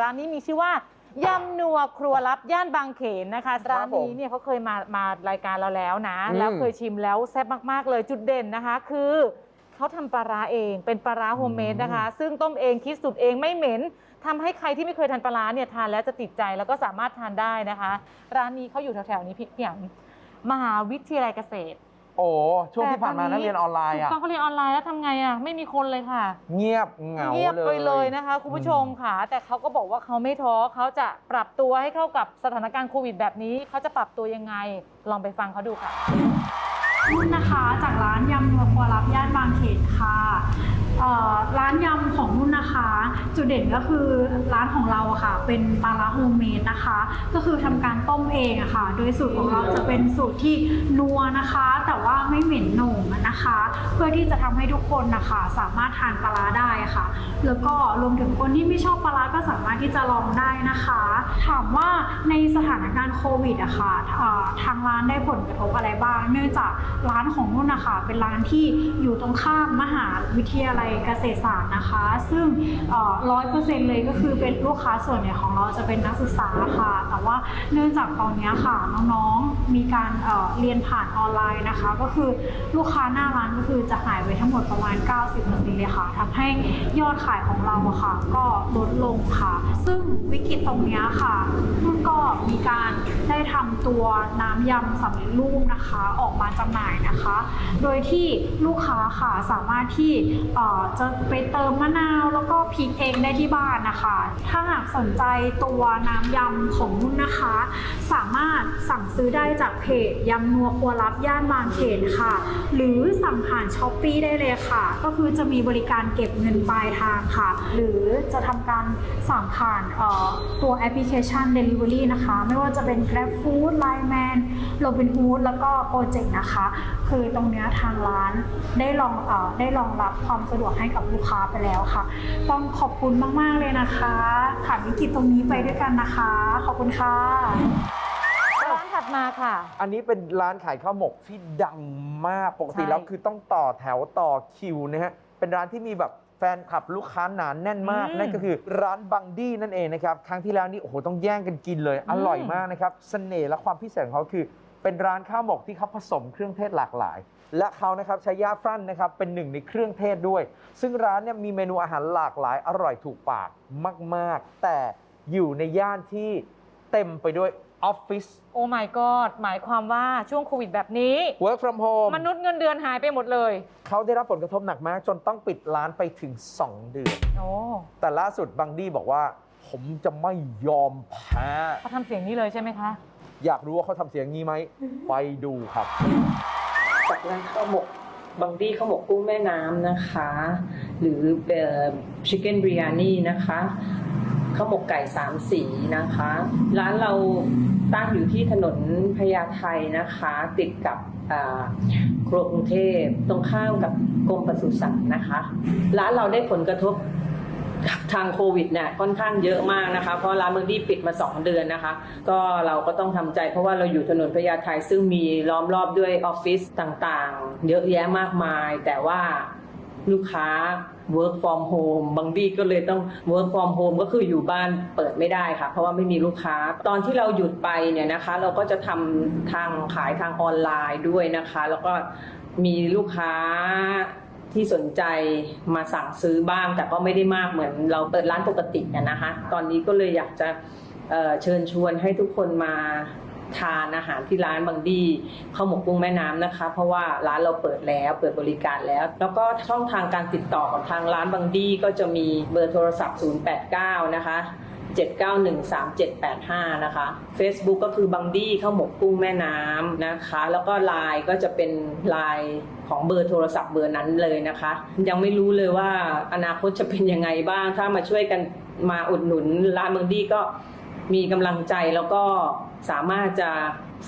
ร้านนี้มีชื่อว่ายำนัวครัวลับย่านบางเขนนะคะ ร้านนี้เนี่ยเขาเคยมามารายการเราแล้วนะอืมแล้วเคยชิมแล้วแซ่บมากๆเลยจุดเด่นนะคะ คือเขาทำปลาร้าเองเป็นปลาร้าโฮมเมดนะคะ ซึ่งต้มเองคิดสูตรเองไม่เหม็นทำให้ใครที่ไม่เคยทานปลาร้าเนี่ยทานแล้วจะติดใจแล้วก็สามารถทานได้นะคะ ร้านนี้เขาอยู่แถวๆนี้พี่พี่หยางมหาวิทยาลัยเกษตร โอ้ช่วงที่ผ่านมาแต่ตนักเรียนออนไลน์อะถูกต้องเขาเรียนออนไลน์แล้วทำไงอะไม่มีคนเลยค่ะ เงียบเหงาเงียบเลยไปเลยนะคะ คุณผู้ชมค่ะ แต่เขาก็บอกว่าเขาไม่ท้อเขาจะปรับตัวให้เข้ากับสถานการณ์โควิดแบบนี้เขาจะปรับตัวยังไง ลองไปฟังเขาดูค่ะ นุ่นนะคะ จากร้านยำนัวครัวรับย่านบางเขนค่ะร้านยำของนุ่นนะคะ จุดเด่นก็คือร้านของเราค่ะ เป็นปลาร้าโฮมเมดนะคะ ก็คือทำการต้มเองอะค่ะ โดยสูตรของเราจะเป็นสูตรที่นัวนะคะ แต่ว่าไม่เหม็นโหน่งนะคะ เพื่อที่จะทำให้ทุกคนนะคะ สามารถทานปลาร้าได้ค่ะ แล้วก็รวมถึงคนที่ไม่ชอบปลาร้าก็สามารถที่จะลองได้นะคะ ถามว่าในสถานการณ์โควิดอะค่ะเอ่อทางร้านได้ผลกระทบอะไรบ้าง เนื่องจากร้านของนุ่นนะคะเป็นร้านที่อยู่ตรงข้ามมหาวิทยาลัยเกษตรศาสตร์นะคะ ซึ่งร้อยเปอร์เซ็นต์เลยก็คือเป็นลูกค้าส่วนใหญ่ของเราจะเป็นนักศึกษาค่ะ แต่ว่าเนื่องจากตอนนี้ค่ะน้องๆมีการเเรียนผ่านออนไลน์นะคะ ก็คือลูกค้าหน้าร้านก็คือจะหายไปทั้งหมดประมาณ 90%เลยค่ะทำให้ยอดขายของเราค่ะ ก็ลดลงค่ะ ซึ่งวิกฤตตรงนี้ค่ะนุ่นก็มีการได้ทำตัวน้ำยำสำเร็จรูปนะคะ ออกมาจำหน่ายนะคะ โดยที่ลูกค้าค่ะสามารถที่จะไปเติมมะนาวแล้วก็พริกเองได้ที่บ้านนะคะ ถ้าหากสนใจตัวน้ำยำของนุ่นนะคะ สามารถสั่งซื้อได้จากเพจยำนัวครัวรับย่านบางเขนค่ะ หรือสั่งผ่านช้อปปีได้เลยค่ะ ก็คือจะมีบริการเก็บเงินปลายทางค่ะ หรือจะทำการสั่งผ่านตัวแอปพลิเคชัน Delivery นะคะ ไม่ว่าจะเป็น Grab Food Line Man Robinhood แล้วก็ Project นะคะคือตรงเนี้ยทางร้านได้ลองเออได้รองรับความสะดวกให้กับลูกค้าไปแล้วค่ะ ต้องขอบคุณมากๆเลยนะคะผ่านวิกฤตตรงนี้ไปด้วยกันนะคะ ขอบคุณค่ะ ร้านถัดมาค่ะ อันนี้เป็นร้านขายข้าวหมกที่ดังมากปกติใช่ แล้วคือต้องต่อแถวต่อคิวนะฮะ เป็นร้านที่มีแบบแฟนคลับลูกค้าหนานแน่นมาก อืมนั่นก็คือร้านบังดี้นั่นเองนะครับ ครั้งที่แล้วนี่โอ้โหต้องแย่งกันกินเลยอืมอร่อยมากนะครับ เสน่ห์และความพิเศษของเขาคือ เป็นร้านข้าวหมกที่เขาผสมเครื่องเทศหลากหลาย และเขานะครับใช้ย่าฟรั่นนะครับเป็นหนึ่งในเครื่องเทศด้วย ซึ่งร้านเนี่ยมีเมนูอาหารหลากหลายอร่อยถูกปากมาก ๆ แต่อยู่ในย่านที่เต็มไปด้วยออฟฟิศ โอ้ my god หมายความว่าช่วงโควิดแบบนี้ work from home มนุษย์เงินเดือนหายไปหมดเลย เขาได้รับผลกระทบหนักมาก จนต้องปิดร้านไปถึง 2 เดือน โอ้ แต่ล่าสุดบังดี้บอกว่า ผมจะไม่ยอมแพ้เขาทำเสียงนี้เลยใช่ไหมคะ อยากรู้ว่าเขาทำเสียงงี้ไหม ไปดูครับ จากร้านข้าวหมกบางที่ข้าวหมกกุ้งแม่น้ำนะคะ หรือชิคเก้นบริยานีนะคะข้าวหมกไก่สามสีนะคะ ร้านเราตั้งอยู่ที่ถนนพญาไทนะคะ ติดกับอ่าครัวกรุงเทพตรงข้ามกับกรมปศุสัตว์นะคะ ร้านเราได้ผลกระทบ ทางโควิดเนี่ยค่อนข้างเยอะมากนะคะเพราะร้านเมอร์ดี้ปิดมา 2 เดือนนะคะ ก็เราก็ต้องทำใจเพราะว่าเราอยู่ถนนพญาไทซึ่งมีล้อมรอบด้วยออฟฟิศต่างๆ เยอะแยะมากมาย แต่ว่าลูกค้า work from home บางที่ก็เลยต้อง work from home ก็คืออยู่บ้านเปิดไม่ได้ค่ะ เพราะว่าไม่มีลูกค้า ตอนที่เราหยุดไปเนี่ยนะคะ เราก็จะทำทางขายทางออนไลน์ด้วยนะคะ แล้วก็มีลูกค้า ที่สนใจมาสั่งซื้อบ้าง แต่ก็ไม่ได้มากเหมือนเราเปิดร้านปกติอะนะคะ ตอนนี้ก็เลยอยากจะเเชิญชวนให้ทุกคนมาทานอาหารที่ร้านบางดีข้าวหมกกุ้งแม่น้ำนะคะ เพราะว่าร้านเราเปิดแล้วเปิดบริการแล้ว แล้วก็ช่องทางการติดต่อของทางร้านบางดีก็จะมีเบอร์โทรศัพท์ 089 นะคะ 7913785 นะคะ Facebook ก็คือบังดี้ข้าวหมกกุ้งแม่น้ำนะคะ แล้วก็ Line ก็จะเป็น Line ของเบอร์โทรศัพท์เบอร์นั้นเลยนะคะ ยังไม่รู้เลยว่าอนาคตจะเป็นยังไงบ้าง ถ้ามาช่วยกันมาอุดหนุนร้านบังดี้ก็มีกำลังใจแล้วก็สามารถจะ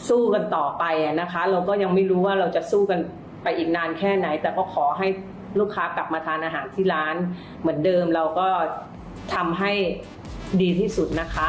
สู้กันต่อไปนะคะ เราก็ยังไม่รู้ว่าเราจะสู้กันไปอีกนานแค่ไหน แต่ก็ขอให้ลูกค้ากลับมาทานอาหารที่ร้านเหมือนเดิมเราก็ ทำให้ดีที่สุดนะคะ